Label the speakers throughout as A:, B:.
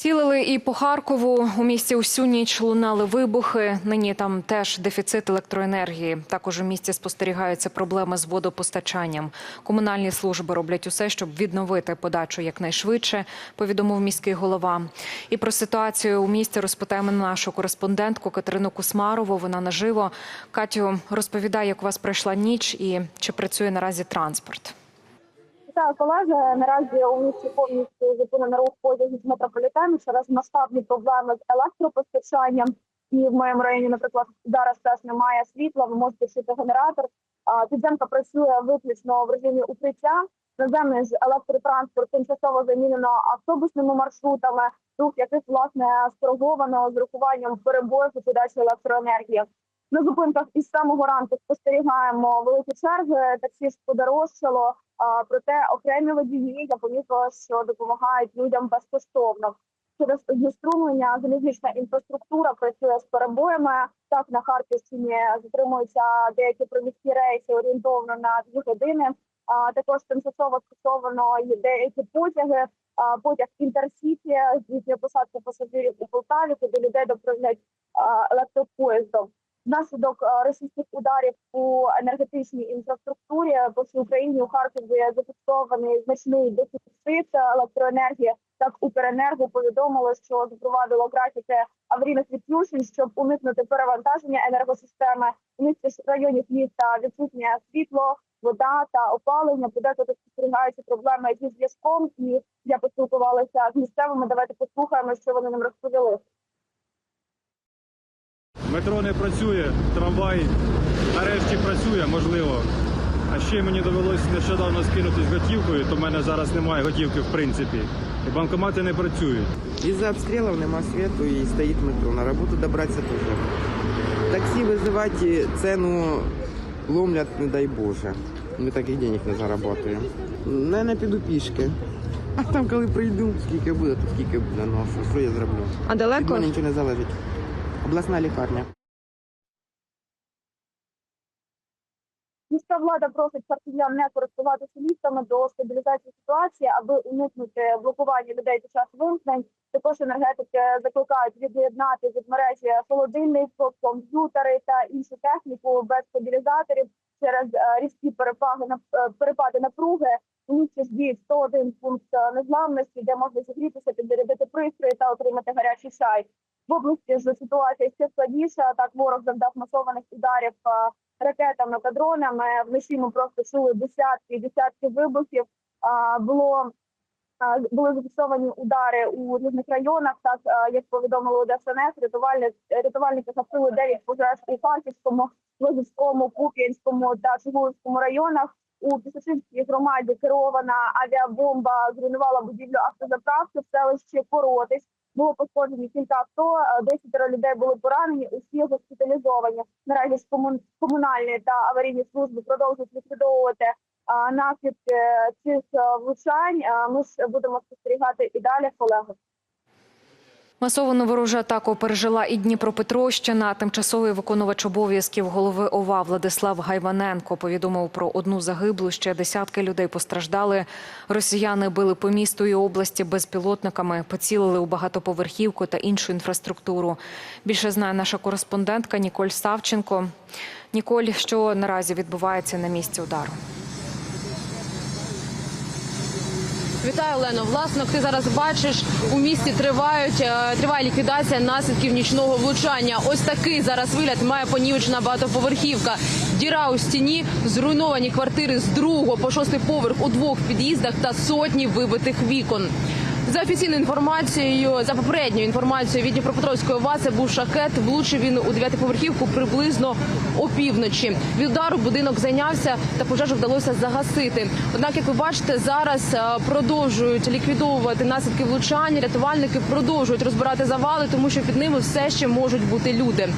A: Цілили і по Харкову. У місті усю ніч лунали вибухи. Нині там теж дефіцит електроенергії. Також у місті спостерігаються проблеми з водопостачанням. Комунальні служби роблять усе, щоб відновити подачу якнайшвидше, повідомив міський голова. І про ситуацію у місті розпитаємо нашу кореспондентку Катерину Кусмарову. Вона наживо. Катю, розповідай, як у вас пройшла ніч і чи працює наразі транспорт.
B: Так, колеги, наразі у місті повністю зупинено рух потягів з метрополітену через масштабні проблеми з електропостачанням. І в моєму районі, наприклад, зараз теж немає світла. Ви можете чути генератор. Підземка працює виключно в режимі укриття. Наземний ж електротранспорт тимчасово замінено автобусними маршрутами, рух яких власне скориговано з рахуванням перебоїв у подачі електроенергії. На зупинках із самого ранку спостерігаємо великі черги. Таксі ж подорожчало. Проте окремі водії я помітила, що допомагають людям безкоштовно. Через знеструмлення залізнична інфраструктура працює з перебоями. Так на Харківщині затримуються деякі приміські рейси орієнтовно на дві години. А також тимчасово скасовано деякі потяги. А, потяг інтерсіті здійснює посадку пасажирів у Полтаві, куди людей доправлять електропоїздом. Внаслідок е, російських ударів у енергетичній інфраструктурі по всій Україні у Харкові зафіксований значний дефіцит електроенергії. Так Укренерго повідомило, що запровадило графіки аварійних відключень, щоб уникнути перевантаження енергосистеми. У місті районів міста відсутнє світло, вода та опалення. Подекуди спостерігаються проблеми зі зв'язком. І я поспілкувалася з місцевими. Давайте послухаємо, що вони нам розповіли.
C: Метро не працює, трамвай нарешті працює, можливо. А ще мені довелося нещодавно скинутись готівкою, то в мене зараз немає готівки в принципі. І банкомати не працюють.
D: Из-за обстрелов нема свету и стоит метро. На работу добраться тоже. Такси вызывать и цену ломлять, не дай Боже. Ми таких денег не заработаємо. Наверное, піду пішки. А там, коли прийду, скільки буде, то скільки буде. Ну, а що, що я зроблю?
E: А
D: Від
E: далеко?
D: мене нічого не залежить. Обласна лікарня.
B: Міська влада просить харків'ян не користуватися ліфтами до стабілізації ситуації, аби уникнути блокування людей під час вимкнень. Також енергетики закликають від'єднати від мережі холодильник, комп'ютери та іншу техніку без стабілізаторів через е, різкі перепаги е, перепади напруги. У місті ж діє 101 пункт е, незламності, де можна зігрітися, підзарядити пристрої та отримати гарячий чай. В області ж ситуація ще складніша. Так ворог завдав масованих ударів ракетами та дронами. Вночі ми просто чули десятки десятки вибухів. Було були зафіксовані удари у різних районах. Так як повідомили ДСНС, рятувальники, рятувальники гасили 9 пожеж у Харківському, Лозівському, Куп'янському та Чугуївському районах. У Пісочинській громаді керована авіабомба зруйнувала будівлю автозаправки в селищі Коротись. Було пошкоджені кілька авто, е, десятеро людей були поранені, усі госпіталізовані. Наразі ж комун- комунальні та аварійні служби продовжують ліквідовувати наслідки цих е, влучань. Ми ж будемо спостерігати і далі, колеги.
A: Масовану ворожу атаку пережила і Дніпропетровщина. Тимчасовий виконувач обов'язків голови ОВА Владислав Гайваненко повідомив про одну загиблу. Ще десятки людей постраждали. Росіяни били по місту і області безпілотниками, поцілили у багатоповерхівку та іншу інфраструктуру. Більше знає наша кореспондентка Ніколь Савченко. Ніколь, що наразі відбувається на місці удару?
E: Вітаю, Олено. Власно, ти зараз бачиш, у місті тривають е, триває ліквідація наслідків нічного влучання. Ось такий зараз вигляд має понівечна багатоповерхівка. Діра у стіні, зруйновані квартири з другого по шостий поверх у двох під'їздах та сотні вибитих вікон. За офіційною інформацією, за попередньою інформацією від Дніпропетровської це був шахет. Влучив він у дев'ятиповерхівку приблизно опівночі. Від удару будинок зайнявся та пожежу вдалося загасити. Однак, як ви бачите, зараз е, продовжують ліквідовувати наслідки влучання. Рятувальники продовжують розбирати завали, тому що під ними все ще можуть бути люди.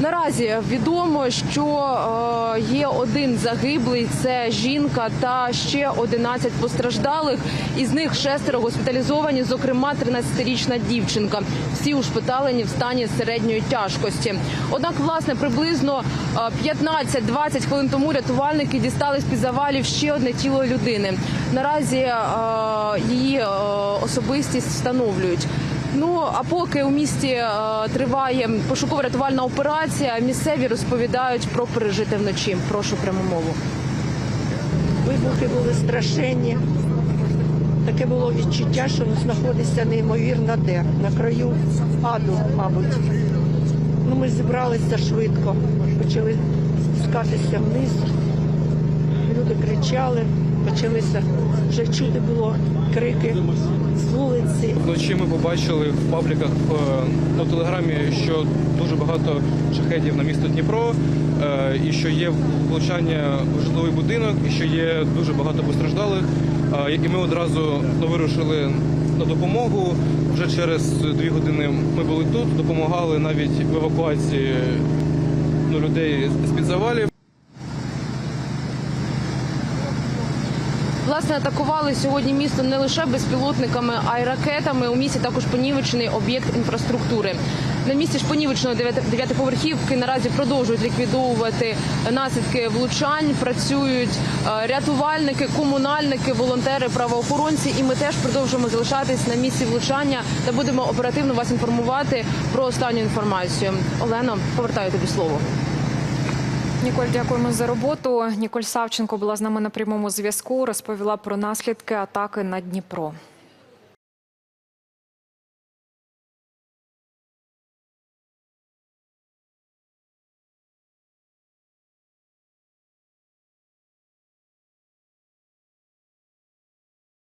E: Наразі відомо, що е, є один загиблий, це жінка та ще 11 постраждалих. Із них шестеро госпіталізовані, зокрема 13-річна дівчинка. Всі ушпиталені в стані середньої тяжкості. Однак, власне, приблизно е, 15-20 хвилин тому рятувальники дістали з під завалів ще одне тіло людини. Наразі е, її е, особистість встановлюють. Ну а поки у місті е, триває пошуково-рятувальна операція, місцеві розповідають про пережите вночі. Прошу пряму мову.
F: Вибухи були страшенні. Таке було відчуття, що знаходишся неймовірно де, на краю аду, мабуть. Ну, ми зібралися швидко, почали спускатися вниз. Люди кричали, почалися вже чути було крики з вулиці.
G: Вночі ми побачили в пабліках е, на телеграмі, що дуже багато шахедів на місто Дніпро, е, і що є влучання в житловий будинок, і що є дуже багато постраждалих. Е, І ми одразу ну, вирушили на допомогу. Вже через дві години ми були тут, допомагали навіть в евакуації ну, людей з-під завалів.
E: Власне, атакували сьогодні місто не лише безпілотниками, а й ракетами. У місті також понівечений об'єкт інфраструктури. На місці ж понівеченої дев'яти- дев'ятиповерхівки наразі продовжують ліквідовувати наслідки влучань. Працюють е, рятувальники, комунальники, волонтери, правоохоронці. І ми теж продовжуємо залишатись на місці влучання та будемо оперативно вас інформувати про останню інформацію. Олено, повертаю тобі слово.
A: Ніколь, дякуємо за роботу. Ніколь Савченко була з нами на прямому зв'язку. Розповіла про наслідки атаки на Дніпро.